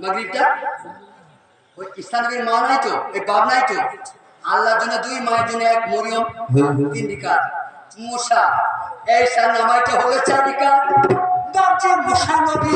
মাগরিবটা? ওই ইসলামের মা নাই তো এই বাপ নাই তো। আল্লাহর জন্য দুই মায়ের জন্য এক মরিয়ম তিন রিকাত মুসা এই সার নামাইতে হলো চার রিকাত বাপ যে মুসা নবী।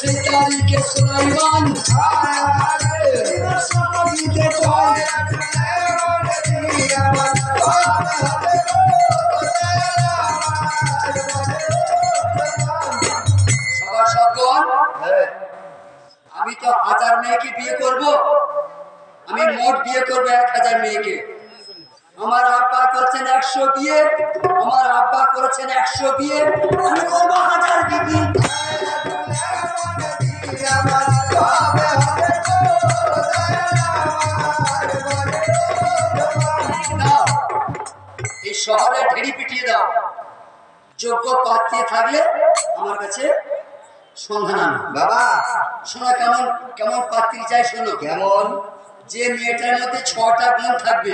আমি তো হাজার মেয়েকে বিয়ে করব। আমি মোট বিয়ে করব এক হাজার মেয়েকে। আমার আব্বা করছেন একশো বিয়ে, আমার আব্বা করেছেন একশো বিয়ে। আমি করব হাজার বিবি। শহরে ঢেড়ি পিটিয়ে দাও। যোগ্য পাত্রী থাকলে আমার কাছে সন্ধান বাবা শোনো কেমন কেমন পাত্রী চাই শোনো। কেমন? যে মেয়েটার মধ্যে ছটা গুণ থাকবে।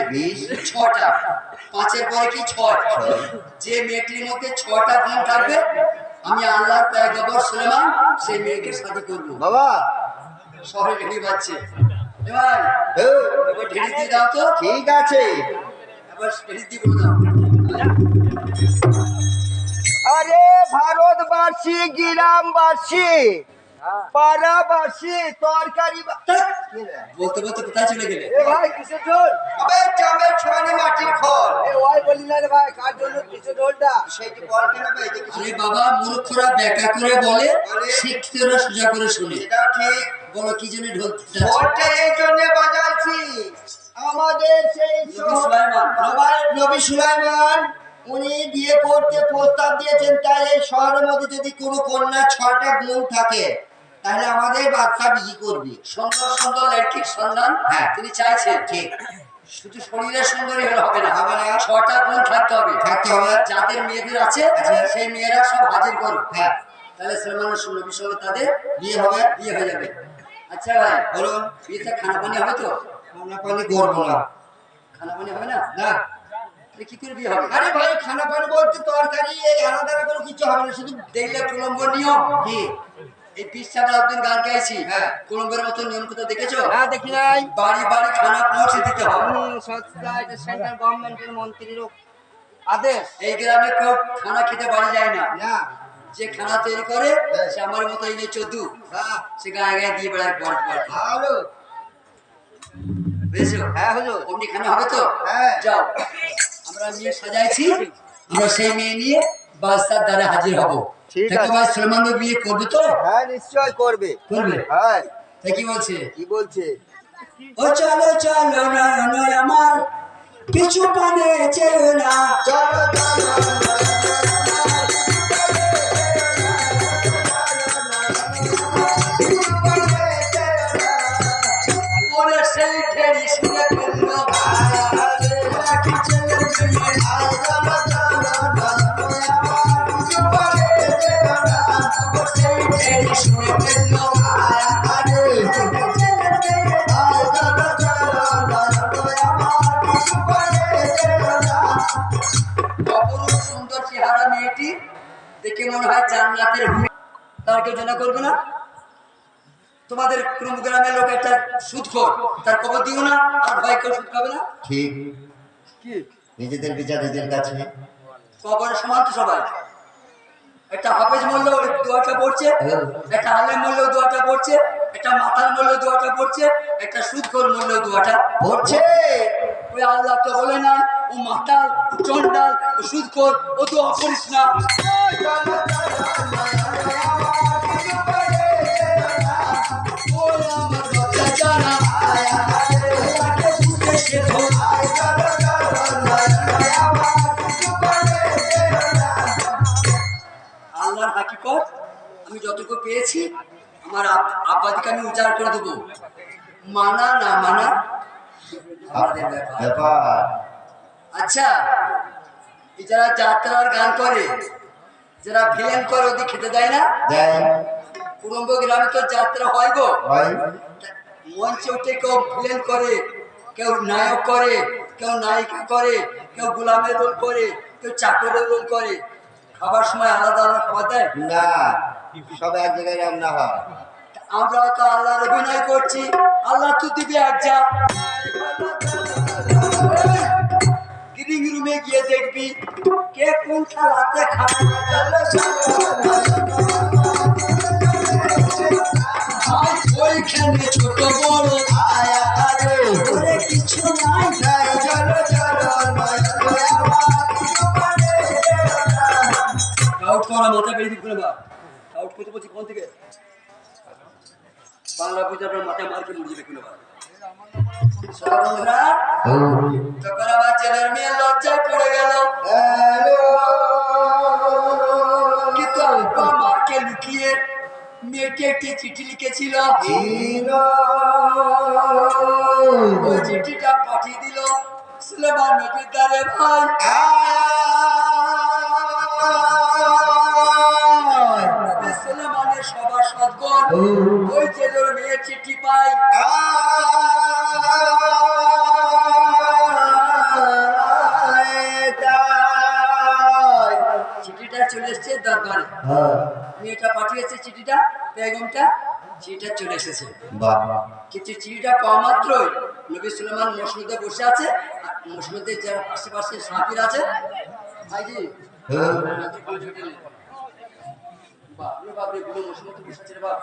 ছটা। পাঁচের পরে কি ছয়? যে মেয়েটির মধ্যে ছটা গুণ থাকবে আমি আল্লাহ পয়গবর সুলেমান সেই মেয়েকে শাদি করব। বাবা। শহরে ঢেড়ি পাচ্ছে এবার ঢেড়ি দিয়ে দাও তো। ঠিক আছে। আরে ভারতবাসী গ্রামবাসী পাড়াবাসী তরকারি বা- কি রে? বলতে বলতে কোথায় চলে গেলে? এ ভাই কিসের ঢোল আবে মাটির এ বলি না রে ভাই কার জন্য কিসের ঢোলটা সেইটি বল কেন বে যে আরে বাবা মূর্খরা ব্যাখ্যা করে বলে শিক্ষিতরা সোজা করে শুনে। সেটাও ঠিক। বলো কি জন্য ঢোল খড়টা এই জন্য বাজাচ্ছি আমাদের সেই নবী সুলাইমান। নবাব নবী সুলাইমান উনি বিয়ে করতে প্রস্তাব দিয়েছেন তাই এই শহরের মধ্যে যদি কোনো কন্যা ছটা গুণ থাকে তাহলে আমাদের বাচ্চা বিয়ে করবি। সুন্দর সুন্দর লড়কির সন্ধান হ্যাঁ। তিনি চাইছেন। ঠিক। শুধু শরীরের সুন্দরী হলে হবে না। হবে না। ছটা গুণ থাকতে হবে। থাকতে হবে। যাদের মেয়েদের আছে। সেই মেয়েরা সব হাজির করো হ্যাঁ। তাহলে সলমানের নবী সঙ্গে তাদের বিয়ে হবে। বিয়ে হয়ে যাবে। আচ্ছা ভাই বলুন। বিয়েতে খানা পানি হবে তো? আমরা পানি করব না। খানা পানি হবে না? না। কি করে বিয়ে হবে? আরে ভাই খানা পানি বলতে তরকারি এই আলাদা কোনো কিছু হবে না। শুধু দেখলে কুলম্ব নিয়ম। কি? এই পিস একদিন গান গাইছি হ্যাঁ। কুলম্বের মতো নিয়ম কথা দেখেছ? না দেখি নাই। বাড়ি বাড়ি খানা পৌঁছে দিতে হবে। সস্তা এটা সেন্ট্রাল গভর্নমেন্টের মন্ত্রীর আদেশ। এই গ্রামে কেউ খানা খেতে বাড়ি যায় না। না। যে খানা তৈরি করে। সে আমার মতো এই যে চোদ্দু হ্যাঁ, সে গায়ে গায়ে দিয়ে বেড়ায় পড় পড় ভালো। হ্যাঁ হুজুর অমনি হবে তো? হ্যাঁ। যাও। আমরা মেয়ে সাজাইছি। আমরা সেই মেয়ে নিয়ে বাদশার দ্বারা হাজির হব। ঠিক আছে। সলমান বিয়ে করবে তো? হ্যাঁ নিশ্চয় করবে। করবে? হ্যাঁ। তাই কি বলছে? কি বলছে? ও চলো চলো না আমার কিছু পানে চেও না চলো চলো। দেখে মনে হয় জান্নাতের হুমে তার কেউ জানা করবে না। তোমাদের কোন গ্রামের লোক একটা সুদ খোর তার কবর দিও না আর ভয় কেউ সুদ খাবে না। ঠিক। নিজেদের বিচার নিজের কাছে। কবরের সমান তো সবাই। একটা হাফেজ মূল্য দোয়াটা পড়ছে একটা আলেম মূল্য দোয়াটা পড়ছে একটা মাথার মূল্য দোয়াটা পড়ছে একটা সুদখোর মূল্য দোয়াটা হচ্ছে ওই আল্লাহ তো বলে না, ও মাতাল, ও চন্ডাল ও সুদখোর ও তো করিস না। আল্লাহর হাকিকত আমি যতটুকু পেয়েছি, আমার আপ- আব্বাদিকে আমি উজাড় করে দেবো। মানা না মানা ব্যাপার আচ্ছা যারা যাত্রার গান করে যারা ভিলেন করে ওদের খেতে দেয় না? দেয়। গ্রামে তো যাত্রা হয় গো। মঞ্চে উঠে কেউ ভিলেন করে কেউ নায়ক করে কেউ নায়িকা করে কেউ গোলামের রোল করে কেউ চাকরের রোল করে খাবার সময় আলাদা আলাদা খাবার দেয়? না সব এক জায়গায় রান্না হয়। আমরা তো আল্লাহর অভিনয় করছি। আল্লাহ তো দিবে এক যা। গ্রিং রুমে গিয়ে দেখবি কে কোন খেলাতে ছোট বড় কিছু নাই। চলো, চলো, মাথা বেরিয়ে না ডাউট করতে বলছি কোন থেকে? বাংলা তখন আমার ছেলের মেয়ে লজ্জায় পড়ে গেল। কিন্তু আব্বা মাকে লুকিয়ে মেয়েকে একটি চিঠি লিখেছিল। ওই চিঠিটা পাঠিয়ে দিল সুলেমান নবীর দ্বারে ভাই সুলেমানের সবার সদগণ। ওই জেলের মেয়ের চিঠি পাই চিঠিটা চলে এসছে দরবারে। মেয়েটা পাঠিয়েছে চিঠিটা বেগমটা চিঠিটা চলে এসেছে। কিন্তু চিঠিটা পাওয়া মাত্রই নবী সুলেমান মসজিদে বসে আছে মসজিদের যারা আশেপাশে সাহাবির আছে। ভাইজি বাপরে বাপরে গুলো মসজিদে বসে আছে রে বাপ।